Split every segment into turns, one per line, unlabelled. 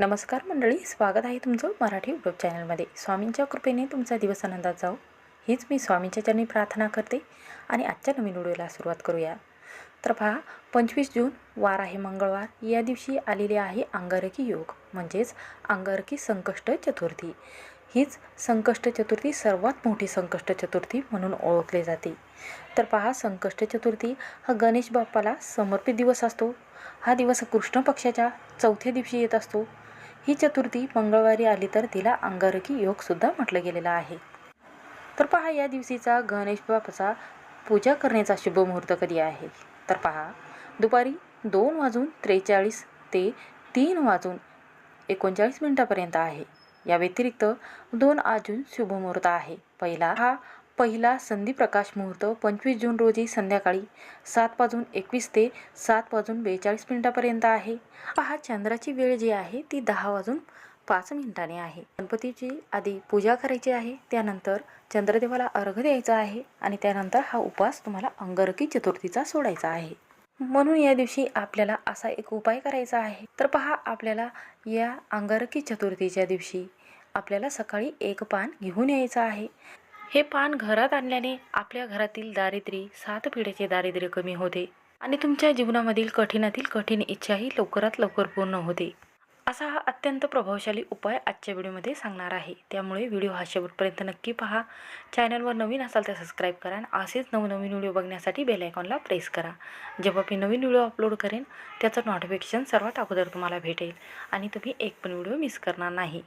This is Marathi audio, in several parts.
नमस्कार मंडळी स्वागत आहे तुमचं मराठी यूट्यूब चॅनलमध्ये स्वामींच्या कृपेने तुमचा दिवस आनंदात जाऊ हीच मी स्वामींच्या चरणी प्रार्थना करते आणि आजच्या नवीन व्हिडिओला सुरुवात करूया. तर पहा पंचवीस जून वार आहे मंगळवार. या दिवशी आलेली आहे अंगारकी योग म्हणजेच अंगारकी संकष्ट चतुर्थी. हीच संकष्ट चतुर्थी सर्वात मोठी संकष्ट चतुर्थी म्हणून ओळखली जाते. तर पहा संकष्ट चतुर्थी हा गणेश बाप्पाला समर्पित दिवस असतो. हा दिवस कृष्ण पक्षाच्या चौथ्या दिवशी येत असतो. ही चतुर्थी मंगळवारी आली तर तिला अंगारकी योगसुद्धा म्हटलं गेलेलं आहे. तर पहा या दिवशीचा गणेश बाप्पाचा पूजा करण्याचा शुभ मुहूर्त कधी आहे? तर पहा दुपारी दोन वाजून त्रेचाळीस ते तीन वाजून एकोणचाळीस मिनटापर्यंत आहे. या व्यतिरिक्त दोन अजून शुभमुहूर्त आहे. पहिला हा पहिला संधी प्रकाश मुहूर्त पंचवीस जून रोजी संध्याकाळी सात वाजून एकवीस ते सात वाजून बेचाळीस मिनिटापर्यंत आहे. पहा चंद्राची वेळ जी आहे ती दहा वाजून पाच मिनिटाने आहे. गणपतीची आधी पूजा करायची आहे त्यानंतर चंद्रदेवाला अर्घ द्यायचा आहे आणि त्यानंतर हा उपवास तुम्हाला अंगारकी चतुर्थीचा सोडायचा आहे. म्हणून या दिवशी आपल्याला असा एक उपाय करायचा आहे. तर पहा आपल्याला या अंगारकी चतुर्थीच्या दिवशी आपल्याला सकाळी एक पान घेऊन यायचं आहे. हे पान घरात आणल्याने आपल्या घरातील दारिद्र्य सात पिढ्याचे दारिद्र्य कमी होते आणि तुमच्या जीवनामधील कठीणातील कठीण इच्छाही लवकरात लवकर पूर्ण होते. असा हा अत्यंत प्रभावशाली उपाय आजच्या व्हिडिओमध्ये सांगणार आहे. त्यामुळे व्हिडिओ हा शेवटपर्यंत नक्की पहा. चॅनलवर नवीन असाल तर सबस्क्राईब करा आणि असेच नवनवीन व्हिडिओ बघण्यासाठी बेल आयकॉनला प्रेस करा. जेव्हा मी नवीन व्हिडिओ अपलोड करेन त्याचं नोटिफिकेशन सर्वात अगोदर तुम्हाला भेटेल आणि तुम्ही एक पण व्हिडिओ मिस करणार नाही.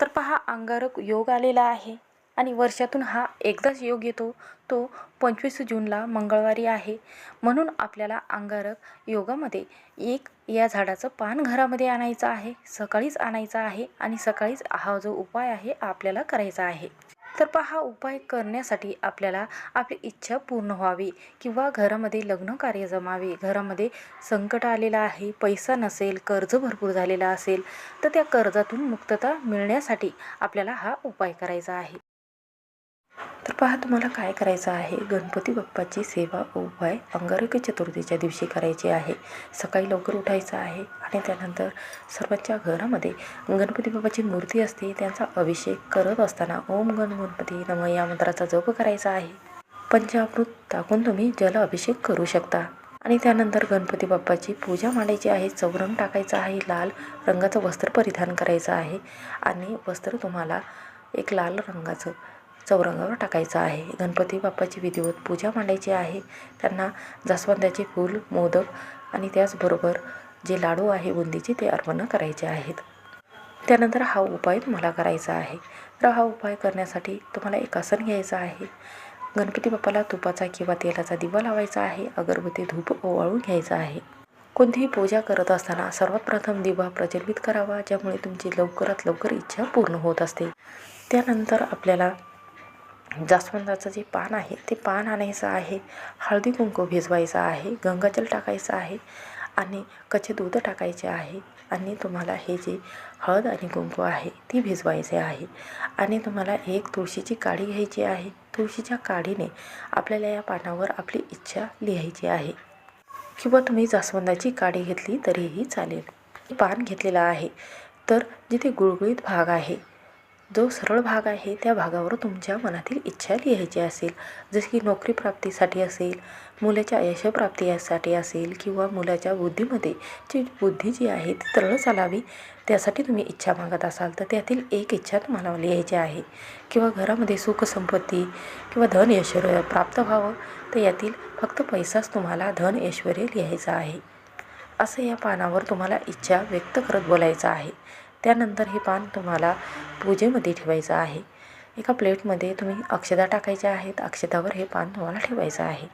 तर पहा अंगारक योग आलेला आहे. आणि वर्षातून हा एकदाच योग येतो तो पंचवीस जूनला मंगळवारी आहे. म्हणून आपल्याला अंगारक योगामध्ये एक या झाडाचं पान घरामध्ये आणायचं आहे सकाळीच आणायचं आहे आणि सकाळीच हा जो उपाय आहे आपल्याला करायचा आहे. तर पहा हा उपाय करण्यासाठी आपल्याला आपली इच्छा पूर्ण व्हावी किंवा घरामध्ये लग्न कार्य जमावे घरामध्ये संकट आलेलं आहे पैसा नसेल कर्ज भरपूर झालेला असेल तर त्या कर्जातून मुक्तता मिळण्यासाठी आपल्याला हा उपाय करायचा आहे. तर पहा तुम्हाला काय करायचं आहे? गणपती बाप्पाची सेवा उपाय अंगारकी चतुर्थीच्या दिवशी करायची आहे. सकाळी लवकर उठायचं आहे आणि त्यानंतर सर्वांच्या घरामध्ये गणपती बाप्पाची मूर्ती असते. त्यांचा अभिषेक करत असताना ओम गण गणपती नम या मंत्राचा जप करायचा आहे. पंचामृत टाकून तुम्ही जल अभिषेक करू शकता. आणि त्यानंतर गणपती बाप्पाची पूजा मांडायची आहे. चौरंग टाकायचा आहे. लाल रंगाचं वस्त्र परिधान करायचं आहे. आणि वस्त्र तुम्हाला एक लाल रंगाचं चौरंगावर टाकायचं आहे. गणपती बाप्पाची विधिवत पूजा मांडायची आहे. त्यांना जास्वंदाचे फूल मोदक आणि त्याचबरोबर जे लाडू आहे बुंदीचे ते अर्पण करायचे आहेत. त्यानंतर हा उपाय तुम्हाला करायचा आहे. तर हा उपाय करण्यासाठी तुम्हाला एक आसन घ्यायचं आहे. गणपती बाप्पाला तुपाचा किंवा तेलाचा दिवा लावायचा आहे. अगरबत्ती धूप ओवाळून घ्यायचा आहे. कोणतीही पूजा करत असताना सर्वात प्रथम दिवा प्रज्वलित करावा ज्यामुळे तुमची लवकरात लवकर इच्छा पूर्ण होत असते. त्यानंतर आपल्याला जास्वंदाचं जे पान आहे ते पान आणायचं आहे हळदी कुंकू भिजवायचं आहे गंगाजल टाकायचं आहे आणि कच्चे दूध टाकायचे आहे आणि तुम्हाला हे जे हळद आणि कुंकू आहे ती भिजवायचे आहे आणि तुम्हाला एक तुळशीची काडी घ्यायची आहे. तुळशीच्या काडीने आपल्याला या पानावर आपली इच्छा लिहायची आहे. किंवा तुम्ही जास्वंदाची काडी घेतली तरीही चालेल. पान घेतलेलं आहे तर जिथे गुळगुळीत भाग आहे जो सरळ भाग आहे त्या भागावर तुमच्या मनातील इच्छा लिहायची असेल. जसे की नोकरी प्राप्तीसाठी असेल मुलाच्या यशप्राप्तीसाठी असेल किंवा मुलाच्या बुद्धीमध्ये जी बुद्धी जी आहे ती तरळ चालावी त्यासाठी तुम्ही इच्छा मागत असाल तर त्यातील एक इच्छा तुम्हाला लिहायची आहे. किंवा घरामध्ये सुखसंपत्ती किंवा धन ऐश्वर प्राप्त व्हावं तर यातील फक्त पैसाच तुम्हाला धन ऐश्वर लिहायचं आहे. असं या पानावर तुम्हाला इच्छा व्यक्त करत बोलायचं आहे. त्यानंतर हे पान तुम्हाला पूजेमध्ये ठेवायचं आहे. एका प्लेटमध्ये तुम्ही अक्षदा टाकायच्या आहेत. अक्षदावर हे पान तुम्हाला ठेवायचं आहे.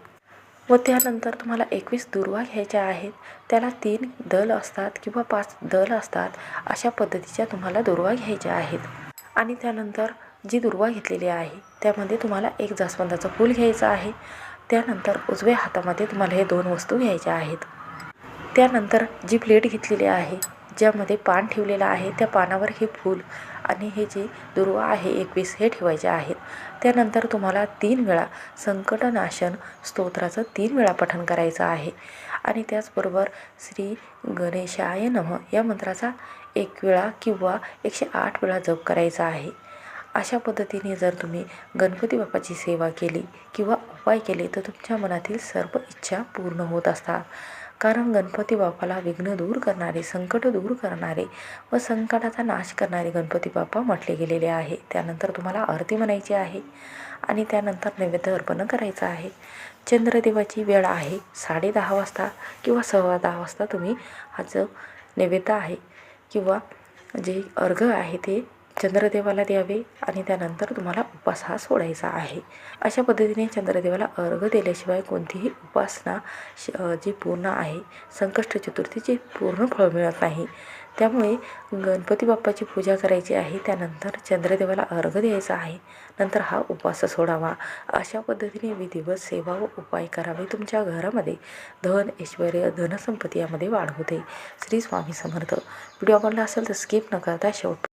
व त्यानंतर तुम्हाला एकवीस दुर्वा घ्यायच्या आहेत. त्याला तीन दल असतात किंवा पाच दल असतात अशा पद्धतीच्या तुम्हाला दुर्वा घ्यायच्या आहेत. आणि त्यानंतर जी दुर्वा घेतलेली आहे त्यामध्ये तुम्हाला एक जास्वंदाचं फूल घ्यायचं आहे. त्यानंतर उजव्या हातामध्ये तुम्हाला हे दोन वस्तू घ्यायच्या आहेत. त्यानंतर जी प्लेट घेतलेली आहे ज्यामध्ये पान ठेवलेलं आहे त्या पानावर हे फूल आणि हे जे दुर्वा आहे एकवीस हे ठेवायचे आहेत. त्यानंतर तुम्हाला तीन वेळा संकटनाशन स्तोत्राचं तीन वेळा पठण करायचं आहे. आणि त्याचबरोबर श्री गणेशाय नम या मंत्राचा एक वेळा किंवा एकशे आठ वेळा जप करायचा आहे. अशा पद्धतीने जर तुम्ही गणपती बाप्पाची सेवा केली किंवा उपाय केले तर तुमच्या मनातील सर्व इच्छा पूर्ण होत असतात. कारण गणपती बाप्पाला विघ्न दूर करणारे संकट दूर करणारे व संकटाचा नाश करणारे गणपती बाप्पा म्हटले गेलेले आहे. त्यानंतर तुम्हाला आरती म्हणायची आहे आणि त्यानंतर नैवेद्य अर्पण करायचं आहे. चंद्रदेवाची वेळ आहे साडे दहा वाजता किंवा सव्वा दहा वाजता तुम्ही हा जो नैवेद्य आहे किंवा जे अर्घ आहे ते चंद्रदेवाला द्यावे आणि त्यानंतर तुम्हाला उपास हा सोडायचा आहे. अशा पद्धतीने चंद्रदेवाला अर्घ दिल्याशिवाय कोणतीही उपासना श जी पूर्ण आहे संकष्ट चतुर्थीचे पूर्ण फळ मिळत नाही. त्यामुळे गणपती बाप्पाची पूजा करायची आहे त्यानंतर चंद्रदेवाला अर्घ द्यायचा आहे नंतर हा उपास सोडावा. अशा पद्धतीने विधिवत सेवा व उपाय करावे तुमच्या घरामध्ये. धन ऐश्वर धनसंपत्ती यामध्ये वाढ होते. श्री स्वामी समर्थ. व्हिडिओ आवडला असेल तर स्किप न करता शेवट